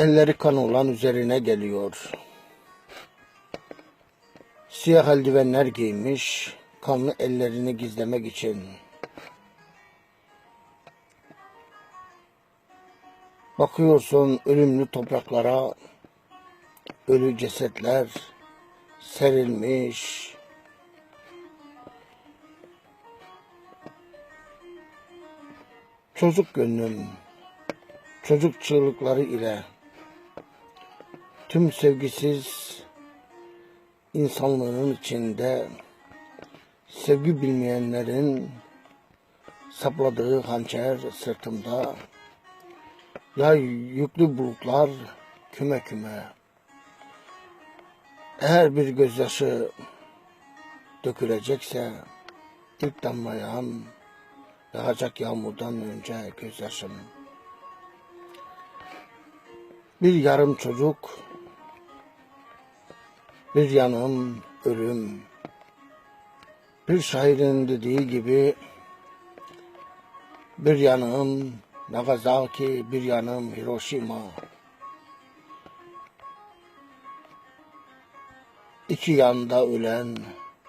Elleri kan olan üzerine geliyor. Siyah eldivenler giymiş, kanlı ellerini gizlemek için. Bakıyorsun ölümlü topraklara, ölü cesetler serilmiş. Çocuk gönlüm, çocuk çığlıkları ile tüm sevgisiz insanlığın içinde sevgi bilmeyenlerin sapladığı hançer sırtımda ya yüklü bulutlar küme küme. Eğer bir gözyaşı dökülecekse ilk damlayan yağacak yağmurdan önce gözyaşım. Bir yarım çocuk bir yanım ölüm. Bir şairin dediği gibi bir yanım Nagasaki, bir yanım Hiroşima. İki yanda ölen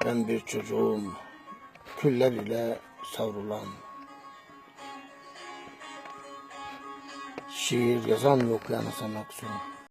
ben bir çocuğum, küller ile savrulan. Şiir yazan yok yani sen Aksu.